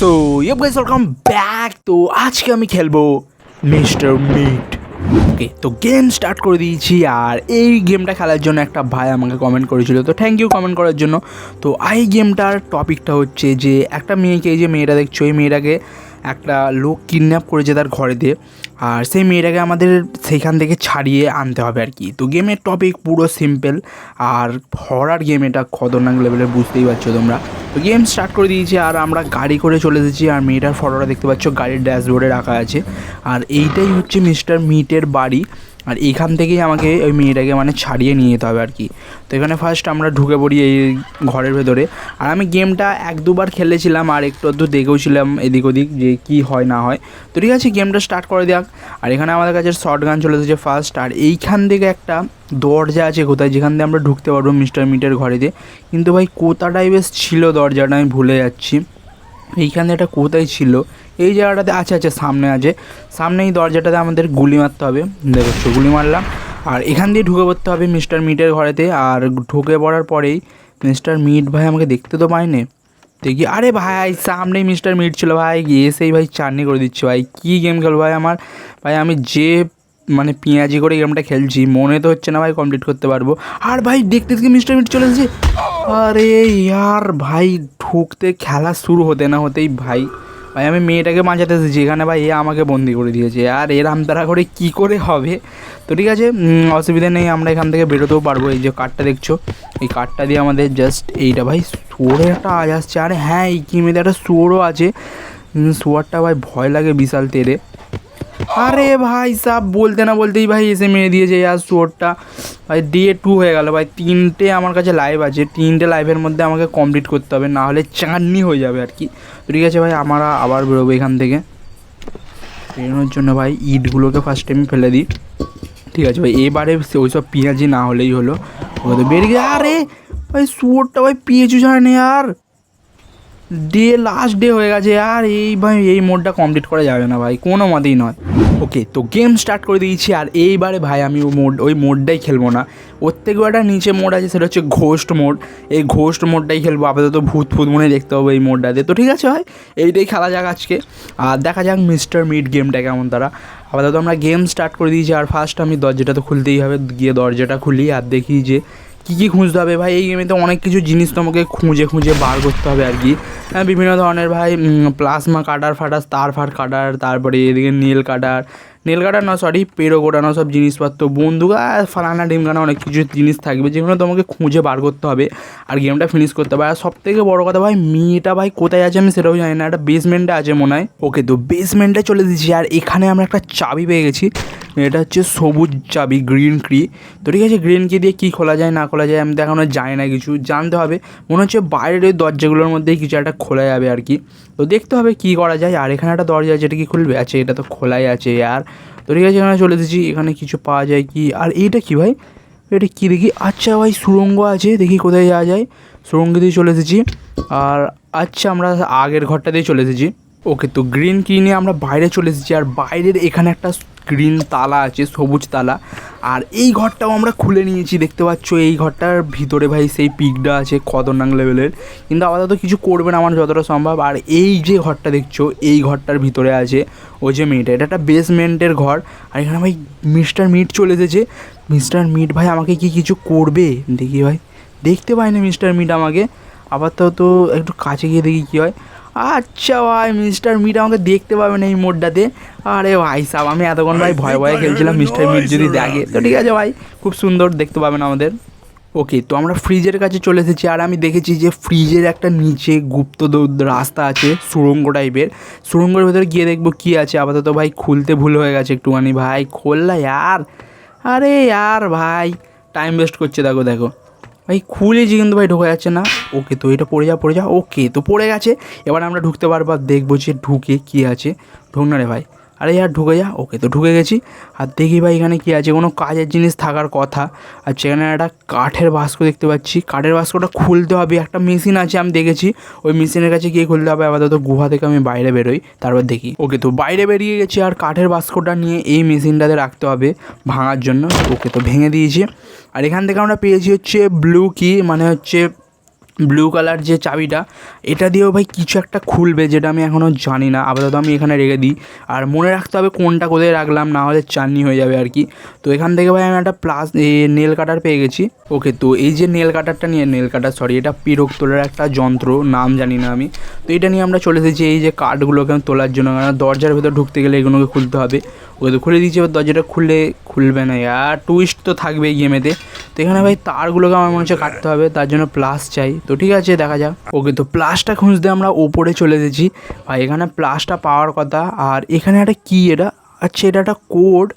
So ইয়ে guys welcome back তো আজকে আমি খেলব মিস্টার মিট। ওকে তো গেম স্টার্ট করে দিয়েছি আর এই গেমটা খেলার জন্য একটা ভাই আমাকে কমেন্ট করেছিল। তো থ্যাংক ইউ কমেন্ট করার জন্য। তো এই গেমটার টপিকটা হচ্ছে যে, একটা মেয়েকে, এই যে মেয়েটা দেখছ, এই মেয়েটাকে একটা লোক কিডন্যাপ করেছে তার ঘরে দিয়ে। আর সেই মেয়েটাকে আমাদের সেইখান থেকে ছাড়িয়ে আনতে হবে আর কি। তো গেমের টপিক পুরো সিম্পল আর হরার গেম এটা খতরনাক লেভেলের বুঝতেই পারছ তোমরা। তো গেম স্টার্ট করে দিয়েছি, আর আমরা গাড়ি করে চলে এসেছি, আর মেয়েটার ফটোটা দেখতে পাচ্ছ, গাড়ির ড্যাশবোর্ডে রাখা আছে। আর এইটাই হচ্ছে মিস্টার মিটের বাড়ি। আর এইখান থেকেই আমাকে ওই মেয়েটাকে মানে ছাড়িয়ে নিয়ে যেতে হবে আর কি। তো এখানে ফার্স্ট আমরা ঢুকে পড়ি এই ঘরের ভেতরে। আর আমি গেমটা এক দুবার খেলেছিলাম আর একটু একটু দেখেও ছিলাম এদিক ওদিক যে কি হয় না হয়। তো ঠিক আছে গেমটা স্টার্ট করে দেখ আর এখানে আমাদের কাছে শর্ট গান চলে এসেছে ফার্স্ট আর এইখান থেকে একটা দরজা আছে কোথায়? যেখান দিয়ে আমরা ঢুকতে পারব মিস্টার মিটের ঘরেতে। কিন্তু ভাই কোথাটাই বেশ ছিল দরজাটা আমি ভুলে যাচ্ছি। এইখানে এটা কোথায় ছিল? এই জায়গাটাতে আছে আছে, সামনে আছে। সামনে এই দরজাটাতে আমাদের গুলি মারতে হবে। দেখছ গুলি মারলাম। আর এখান দিয়ে ঢুকে পড়তে হবে মিস্টার মিটের ঘরেতে। আর ঢুকে পড়ার পরেই মিস্টার মিট ভাই আমাকে দেখতে তো পায়নি। দেখি, আরে ভাই, সামনেই মিস্টার মিট ছিল ভাই। গিয়ে এসেই ভাই চাটনি করে দিচ্ছে ভাই। কী গেম খেলব ভাই আমার? ভাই, আমি যে মানে পেঁয়াজি করে গেমটা খেলছি, মনে তো হচ্ছে না ভাই কমপ্লিট করতে পারব। আর ভাই, দেখতে দেখতে মিস্টার মিট চলে এসেছে। আরে ইয়ার, ভাই, ঢুকতে খেলা শুরু হতে না হতেই ভাই ভাই, আমি মেয়েটাকে বাঁচাতে এসেছি এখানে ভাই এ আমাকে বন্দি করে দিয়েছে। আর এর আমতারা করে কি করে হবে? তো ঠিক আছে অসুবিধা নেই, আমরা এখান থেকে বেরোতেও পারব। এই যে কার্ডটা দেখছ, এই কার্ডটা দিয়ে আমাদের জাস্ট এইটা ভাই সোরে একটা আজ আসছে। আরে হ্যাঁ এই কিমেতে একটা শুয়োরও আছে। সোয়ারটা ভাই ভয় লাগে বিশাল তেরে। আরে ভাই, সাব বলতে না বলতেই ভাই এসে মেরে দিয়েছে আর শুয়োরটা ভাই ডে টু হয়ে গেল, ভাই, তিনটে আমার কাছে লাইভ আছে। তিনটে লাইভের মধ্যে আমাকে কমপ্লিট করতে হবে, না হলে চাঁদনি হয়ে যাবে আর কি। ঠিক আছে ভাই, আমরা আবার বেরোবো এখান থেকে। বেরোনোর জন্য ভাই, ইটগুলোকে ফার্স্ট টাইম ফেলে দিই। ঠিক আছে ভাই, এবারে ওই সব পেঁয়াজি না হলেই হলো। ও তো বেরিয়ে আরে, ভাই শুয়োরটা ভাই পেঁয়াজু জানে আর। ডে লাস্ট ডে হয়ে গেছে। আর এই ভাই, এই মোডটা কমপ্লিট করা যাবে না ভাই, কোনো মতেই নয়। ওকে, তো গেম স্টার্ট করে দিয়েছি আর এইবারে ভাই আমি ও মোড ওই মোডটাই খেলব না। ওর থেকেও একটা নিচে মোড আছে, সেটা হচ্ছে ঘোস্ট মোড এই ঘোস্ট মোডটাই খেলব, আপাতত ভূত ফুত মনে দেখতে হবে এই মোডটাতে তো ঠিক আছে ভাই, এইটাই খেলা যাক আজকে। আর দেখা যাক মিস্টার মিট গেমটা কেমন তারা। আপাতত আমরা গেম স্টার্ট করে দিয়েছি আর ফার্স্ট আমি দরজাটা তো খুলতেই হবে, গিয়ে দরজাটা খুলি আর দেখি যে কী কী খুঁজতে হবে? ভাই এই গেমে তো অনেক কিছু জিনিস তোমাকে খুঁজে খুঁজে বার করতে হবে আর কি। হ্যাঁ, বিভিন্ন ধরনের ভাই প্লাজমা কাটার ফাটার তার ফার কাটার তারপরে এদিকে নীল কাটার নীল কাটার না সরি পেরো গোটানো সব জিনিসপত্র, বন্দুক, আর ফালানা ডিমকানা অনেক কিছু জিনিস থাকবে যেগুলো তোমাকে খুঁজে বার করতে হবে আর গেমটা ফিনিশ করতে হবে। আর সব থেকে বড়ো কথা ভাই, মেয়েটা ভাই কোথায় আছে আমি সেটাও জানি না, একটা বেসমেন্টে আছে মনে হয়। ওকে তো বেসমেন্টে চলে দিয়েছি আর এখানে আমরা একটা চাবি পেয়ে গেছি। এটা হচ্ছে সবুজ চাবি গ্রিন কি তো ঠিক আছে গ্রিন কি দিয়ে কী খোলা যায়, না খোলা যায় আমি এখনও জানি না কিছু, জানতে হবে। মনে হচ্ছে বাইরের ওই দরজাগুলোর মধ্যেই কিছু একটা খোলা যাবে আর কি। তো দেখতে হবে কী করা যায়। আর এখানে একটা দরজা এটা কি খুলবে? আছে, এটা তো খোলাই আছে, আর তো ঠিক আছে, এখানে চলে এসেছি। এখানে কিছু পাওয়া যায় কি? আর এইটা কি ভাই? এটা কী দেখি? আচ্ছা ভাই, সুরঙ্গ আছে, দেখি কোথায় যাওয়া যায়। সুরঙ্গ দিয়ে চলে এসেছি। আর আচ্ছা আমরা আগের ঘরটা দিয়ে চলে এসেছি। ওকে, তো গ্রিন কি নিয়ে আমরা বাইরে চলে এসেছি আর বাইরের এখানে একটা গ্রিন তালা আছে, সবুজ তালা। আর এই ঘরটাও আমরা খুলে নিয়েছি, দেখতে পাচ্ছ? এই ঘরটার ভিতরে ভাই সেই পিকটা আছে খতরনাক লেভেলের কিন্তু আপাতত কিছু করবে না আমার যতটা সম্ভব। আর এই যে ঘরটা দেখছ, এই ঘরটার ভিতরে আছে ওই যে মেয়েটা। এটা একটা বেসমেন্টের ঘর। আর এখানে ভাই মিস্টার মিট চলে এসেছে। মিস্টার মিট ভাই আমাকে কি কিছু করবে? দেখি ভাই। দেখতে পাই না মিস্টার মিট আমাকে। আপাতত একটু কাছে গিয়ে দেখি কী হয়। আচ্ছা ভাই মিস্টার মিট আমাকে দেখতে পাবে না এই মোডটাতে। আরে ভাই সাব, আমি এতক্ষণ ভাই ভয়ে ভয়ে খেলছিলাম মিস্টার মিট যদি দেখে। তো ঠিক আছে ভাই, খুব সুন্দর দেখতে পাবেন আমাদের। ওকে, তো আমরা ফ্রিজের কাছে চলে এসেছি, আর আমি দেখেছি যে ফ্রিজের একটা নিচে গুপ্ত রাস্তা আছে সুড়ঙ্গ টাইপের সুড়ঙ্গের ভেতরে গিয়ে দেখব কী আছে। আপাতত ভাই খুলতে ভুল হয়ে গেছে একটুখানি ভাই খোললা আর আরে আর ভাই টাইম ওয়েস্ট করছে, দেখো দেখো। ভাই খুলেছি কিন্তু ভাই ঢোকা যাচ্ছে না। ওকে তো এটা পড়ে যা পড়ে যা, ওকে তো পড়ে গেছে। এবার আমরা ঢুকতে পারব দেখব যে ঢুকে কী আছে। ঢুক না রে ভাই আরে ইয়ার ঢুকে যা, ওকে তো ঢুকে গেছি। আর দেখি ভাই এখানে কী আছে, কোনো কাজের জিনিস থাকার কথা। আর সেখানে একটা কাঠের বাস্ক দেখতে পাচ্ছি। কাঠের বাস্কটা খুলতে হবে, একটা মেশিন আছে আমি দেখেছি। ওই মেশিনের কাছে গিয়ে খুলতে হবে, আপাতত গুহা থেকে আমি বাইরে বেরোই, তারপর দেখি। ওকে তো বাইরে বেরিয়ে গেছি, আর কাঠের বাস্কটা নিয়ে এই মেশিনটাতে রাখতে হবে ভাঙার জন্য। ওকে তো ভেঙে দিয়েছি। আর এখান থেকে আমরা পেয়েছি হচ্ছে ব্লু কি মানে হচ্ছে ব্লু কালার যে চাবিটা, এটা দিয়েও ভাই কিছু একটা খুলবে যেটা আমি এখনও জানি না। আপাতত আমি এখানে রেখে দিই। আর মনে রাখতে হবে কোনটা কোথায় রাখলাম, না হলে চাননি হয়ে যাবে আর কি। তো এখান থেকে ভাই আমি একটা প্লাস নেল কাটার পেয়ে গেছি। ওকে তো এই যে নেল কাটারটা নিয়ে নেল কাটার সরি এটা পিরক তোলার একটা যন্ত্র, নাম জানি না আমি। তো এটা নিয়ে আমরা চলে এসেছি এই যে কার্ডগুলোকে তোলার জন্য। কারণ দরজার ভেতর ঢুকতে গেলে এগুলোকে খুলতে হবে। ওকে তো খুলে দিয়েছি, এবার দরজাটা খুলে খুলবে না আর টুইস্ট তো থাকবে এই গেমেতে তো এখানে ভাই তারগুলোকে আমার মনে হচ্ছে কাটতে হবে, তার জন্য প্লাস চাই। তো ঠিক আছে, দেখা যাক। ওকে, তো প্লাসটা খুঁজতে আমরা ওপরে চলে এসেছি। ভাই, এখানে প্লাসটা পাওয়ার কথা, আর এখানে একটা কী এটা? আচ্ছা এটা একটা কোড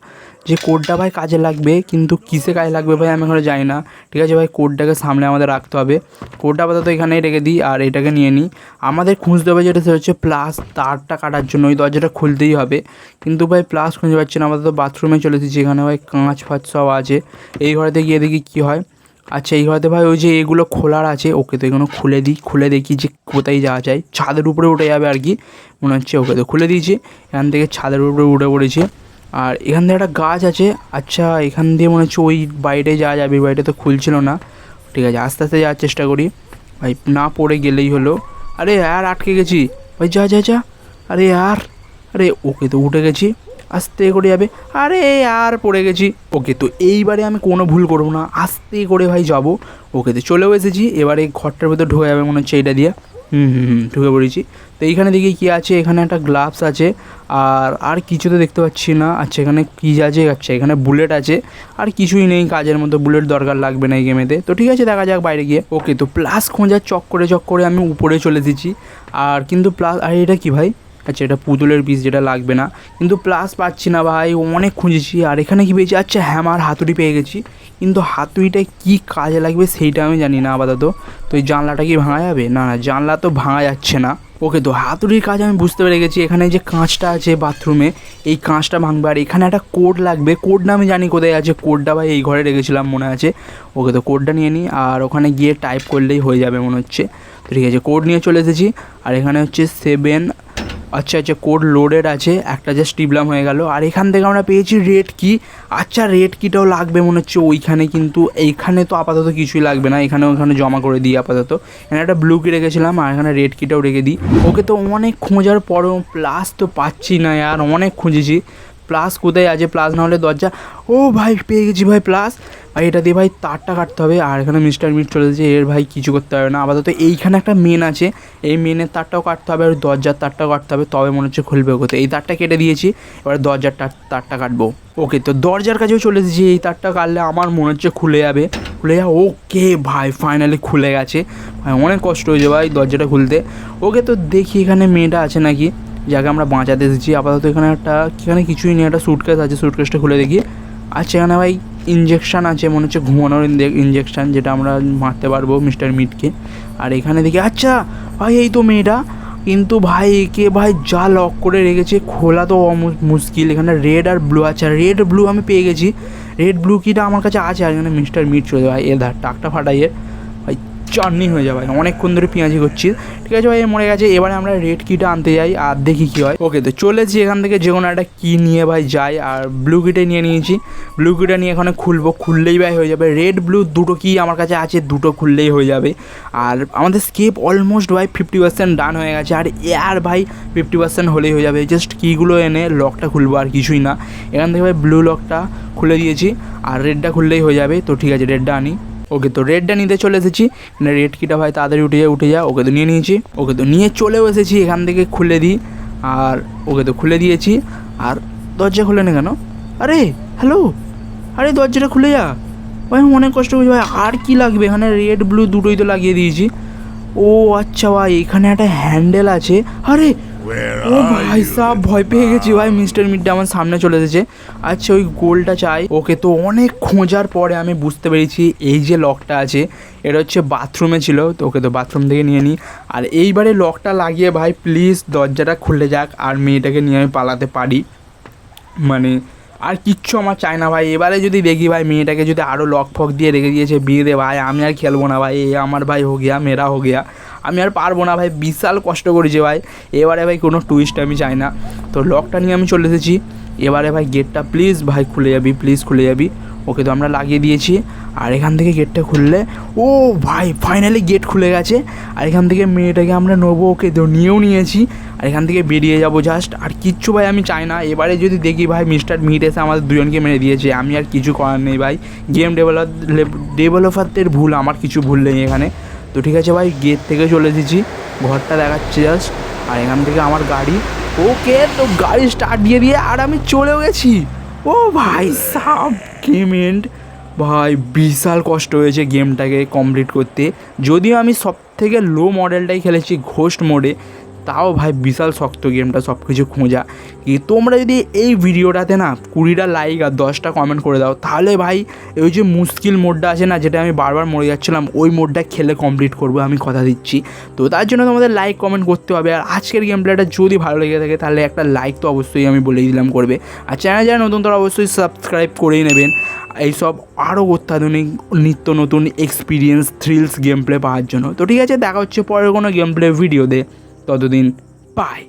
যে কোডটা ভাই কাজে লাগবে, কিন্তু কিসে কাজে লাগবে ভাই আমি এখানে জানি না। ঠিক আছে ভাই কোডটাকে সামনে আমাদের রাখতে হবে। কোডটা আপাতত এখানেই রেখে দিই, আর এটাকে নিয়ে নিই। আমাদের খুঁজতে হবে যেটা সেটা হচ্ছে প্লাস তারটা কাটার জন্য, ওই দরজাটা খুলতেই হবে। কিন্তু ভাই প্লাস খুঁজে পাচ্ছি না আমাদের তো বাথরুমে চলে এসেছি এখানে ভাই কাঁচ ফাঁচ সব আছে। এই ঘরেতে গিয়ে দেখি কী হয়। আচ্ছা এই ঘরেতে ভাই ওই যে এগুলো খোলার আছে, ওকে তো এগুলো খুলে দিই, খুলে দেখি যে কোথায় যাওয়া যায়। ছাদের উপরে উঠে যাবে আর কি, মনে হচ্ছে ওকে তো খুলে দিয়েছি। এখান থেকে ছাদের উপরে উঠে পড়েছি। আর এখান থেকে একটা গাছ আছে আচ্ছা এখান দিয়ে মনে হচ্ছে ওই বাইরে যাওয়া যাবে বাড়িটা তো খুলছিল না। ঠিক আছে, আস্তে আস্তে যাওয়ার চেষ্টা করি। ভাই, না পড়ে গেলেই হলো। আরে, আর আটকে গেছি। ভাই, যা যা যা। আরে, আর, আরে, ওকে তো উঠে গেছি। আস্তে করে যাবে। আরে, আর পড়ে গেছি। ওকে তো এইবারে আমি কোনো ভুল করব না। আস্তে করে ভাই যাব। ওকে তো চলেও এসেছি। এবারে ঘরটার ভেতর ঢুকে যাবে মনে হচ্ছে এইটা দিয়ে। হুম হুম হুম, ঢুকে পড়েছি। তো এইখানে দেখি কী আছে। এখানে একটা গ্লাভস আছে। আর আর কিছু তো দেখতে পাচ্ছি না। আচ্ছা এখানে কী আছে? আচ্ছা এখানে বুলেট আছে। আর কিছুই নেই। কাজের মতো বুলেট দরকার লাগবে না এই গেমেতে তো। ঠিক আছে, দেখা যাক বাইরে গিয়ে। ওকে তো প্লাস খোঁজার চক করে চক করে আমি উপরে চলে এসেছি। আর কিন্তু প্লাস আর, এটা কি ভাই? আচ্ছা এটা পুতুলের পিস যেটা লাগবে না। কিন্তু প্লাস পাচ্ছি না ভাই, অনেক খুঁজেছি। আর এখানে কি পেয়েছি আচ্ছা হ্যামার হাতুড়ি পেয়ে গেছি। কিন্তু হাতুড়িটা কী কাজে লাগবে সেইটা আমি জানি না আপাতত। তো এই জানলাটা কি ভাঙা যাবে? না না, জানলা তো ভাঙা যাচ্ছে না। ওকে তো হাতুড়ির কাজ আমি বুঝতে পেরে গেছি। এখানে যে কাঁচটা আছে বাথরুমে এই কাঁচটা ভাঙবে। আর এখানে একটা কোড লাগবে। কোডটা আমি জানি কোথায় আছে। কোডটা ভাই এই ঘরে রেখেছিলাম, মনে আছে। ওকে তো কোডটা নিয়ে নিই আর ওখানে গিয়ে টাইপ করলেই হয়ে যাবে, মনে হচ্ছে। ঠিক আছে কোড নিয়ে চলে এসেছি। আর এখানে হচ্ছে সেভেন আচ্ছা আচ্ছা কোড লোডেড আছে, একটা জাস্ট স্টিবলাম হয়ে গেল। আর এখান থেকে আমরা পেয়েছি রেড কি? আচ্ছা রেড কিটাও লাগবে মনে হচ্ছে ওইখানে, কিন্তু এইখানে তো আপাতত কিছুই লাগবে না। এখানে ওখানে জমা করে দিই আপাতত। এখানে একটা ব্লু কি রেখেছিলাম, আর এখানে রেড কিটাও রেখে দিই। ওকে তো অনেক খোঁজার পরেও প্লাস তো পাচ্ছি না, আর অনেক খুঁজেছি। প্লাস কোথায় আছে? প্লাস না হলে দরজা। ও ভাই, পেয়ে গেছি ভাই প্লাস। ভাই, এটা দিয়ে ভাই তারটা কাটতে হবে। আর এখানে মিস্টার মিট চলে যাচ্ছে এর ভাই কিছু করতে হবে না। আপাতত এইখানে একটা মেন আছে। এই মেনের তারটাও কাটতে হবে আর দরজার তারটাও কাটতে হবে। তবে মনে হচ্ছে খুলবে ওকে এই তারটা কেটে দিয়েছি। এবার দরজার তার, তারটা কাটবো। ওকে তো দরজার কাছেও চলে এসেছি। এই তারটা কাটলে আমার মনে হচ্ছে খুলে যাবে। খুলে যা ওকে ভাই ফাইনালি খুলে গেছে। ভাই, অনেক কষ্ট হয়েছে ভাই দরজাটা খুলতে। ওকে তো দেখি এখানে মেয়েটা আছে নাকি? যাকে আমরা বাঁচাতে এসেছি। আপাতত এখানে একটা এখানে কিছুই নেই, একটা সুটকেস আছে সুটকেসটা খুলে দেখি। আচ্ছা এখানে ভাই ইঞ্জেকশান আছে, মনে হচ্ছে ঘুমানোর ইঞ্জেকশান যেটা আমরা মারতে পারব মিস্টার মিটকে আর এখানে দেখি আচ্ছা ভাই এই তো মেয়েটা। কিন্তু ভাই, একে ভাই যা লক করে রেখেছে, খোলা তো মুশকিল। এখানে রেড আর ব্লু আছে। আর রেড ব্লু আমি পেয়ে গেছি। রেড ব্লু কিটা আমার কাছে আছে, আর এখানে মিস্টার মিট চলে ভাই, এ ধার, টাকটা ফাটাইয়ে। ভাই চাটনি হয়ে যাবে। অনেকক্ষণ ধরে পেঁয়াজি করছি। ঠিক আছে ভাই মরে গেছে। এবারে আমরা রেড কিটা আনতে যাই আর দেখি কী হয়। ওকে তো চলেছি এখান থেকে। যে কোনো একটা কি নিয়ে ভাই যাই আর ব্লু কিটে নিয়ে নিয়েছি। ব্লু কিটা নিয়ে এখানে খুলবো। খুললেই ভাই হয়ে যাবে। রেড ব্লু দুটো কি আমার কাছে আছে। দুটো খুললেই হয়ে যাবে। আর আমাদের স্কেপ অলমোস্ট ভাই ফিফটি পার্সেন্ট ডান হয়ে গেছে। আর এয়ার ভাই ফিফটি পার্সেন্ট হলেই হয়ে যাবে। জাস্ট কিগুলো এনে লকটা খুলবো আর কিছুই না। এখান থেকে ভাই ব্লু লকটা খুলে দিয়েছি। আর রেডটা খুললেই হয়ে যাবে। তো ঠিক আছে রেডটা আনি। ওকে তো রেডটা নিতে চলে এসেছি। মানে রেড কিটা ভাই? তাড়াতাড়ি উঠে যায় উঠে যায় ওকে তো নিয়ে নিয়েছি। ওকে তো নিয়ে চলেও এসেছি, এখান থেকে খুলে দিই। আর ওকে তো খুলে দিয়েছি। আর দরজা খুলে না কেন? আরে হ্যালো আরে, দরজাটা খুলে যা। ভাই অনেক কষ্ট করছি ভাই। আর কি লাগবে? এখানে রেড, ব্লু দুটোই তো লাগিয়ে দিয়েছি। ও আচ্ছা ভাই, এখানে একটা হ্যান্ডেল আছে। আরে ও ভাই সাহ ভয় পেয়ে গেছি। ভাই মিস্টার মিডটা আমার সামনে চলে এসেছে। আচ্ছা ওই গোলটা চাই। ওকে তো অনেক খোঁজার পরে আমি বুঝতে পেরেছি এই যে লকটা আছে এটা হচ্ছে বাথরুমে ছিল তো ওকে তো বাথরুম থেকে নিয়ে নিই। আর এইবারে লকটা লাগিয়ে ভাই প্লিজ দরজাটা খুলে যাক আর মেয়েটাকে নিয়ে আমি পালাতে পারি। মানে আর কিচ্ছু আমার চাই না ভাই। এবারে যদি দেখি ভাই মেয়েটাকে যদি আরও লক ফক দিয়ে রেখে দিয়েছে বিয়ে দে ভাই আমি আর খেলব না ভাই। এ আমার ভাই হো গিয়া মেরা হো গিয়া আমি আর পারব না ভাই, বিশাল কষ্ট করেছি ভাই। এবারে ভাই কোনো টুইস্ট আমি চাই না। তো লকটা নিয়ে আমি চলে এসেছি। এবারে ভাই গেটটা প্লিজ ভাই খুলে যাবি প্লিজ খুলে যাবি। ওকে তো আমরা লাগিয়ে দিয়েছি। আর এখান থেকে গেটটা খুললে, ও ভাই ফাইনালি গেট খুলে গেছে। আর এখান থেকে মেয়েটাকে আমরা নেব, ওকে তো নিয়েও নিয়েছি। আর এখান থেকে বেরিয়ে যাব জাস্ট আর কিচ্ছু ভাই আমি চাই না। এবারে যদি দেখি ভাই মিস্টার মিট এসে আমাদের দুজনকে মেরে দিয়েছে। আমি আর কিছু করার নেই ভাই। গেম ডেভেলপ ডেভেলপারদের ভুল, আমার কিছু ভুল নেই এখানে। তো ঠিক আছে ভাই, গেট থেকে চলে এসেছি। ঘরটা দেখাচ্ছে জাস্ট আর এখান থেকে আমার গাড়ি। ওকে, তো গাড়ি স্টার্ট দিয়ে দিয়ে আর আমি চলেও গেছি। ও ভাই, সাব গেম এন্ড ভাই, বিশাল কষ্ট হয়েছে গেমটাকে কমপ্লিট করতে। যদিও আমি সব থেকে লো মডেলটাই খেলেছি ঘোস্ট মোডে তাও ভাই বিশাল শক্ত গেমটা সব কিছু খোঁজা। কি তোমরা যদি এই ভিডিওটাতে না কুড়িটা লাইক আর দশটা কমেন্ট করে দাও, তাহলে ভাই ওই যে মুশকিল মোডটা আছে না, যেটা আমি বারবার মরে যাচ্ছিলাম, ওই মোডটা খেলে কমপ্লিট করব আমি কথা দিচ্ছি। তো তার জন্য তোমাদের লাইক কমেন্ট করতে হবে। আর আজকের গেম প্লেটা যদি ভালো লেগে থাকে, তাহলে একটা লাইক তো অবশ্যই আমি বলেই দিলাম করবে। আর চ্যানেল যারা নতুন, তারা অবশ্যই সাবস্ক্রাইব করেই নেবেন। এইসব আরও অত্যাধুনিক, নিত্য নতুন এক্সপিরিয়েন্স থ্রিলস গেম প্লে পাওয়ার জন্য। তো ঠিক আছে, দেখা হচ্ছে পরের কোনো গেম প্লে ভিডিওতে ততদিন বাই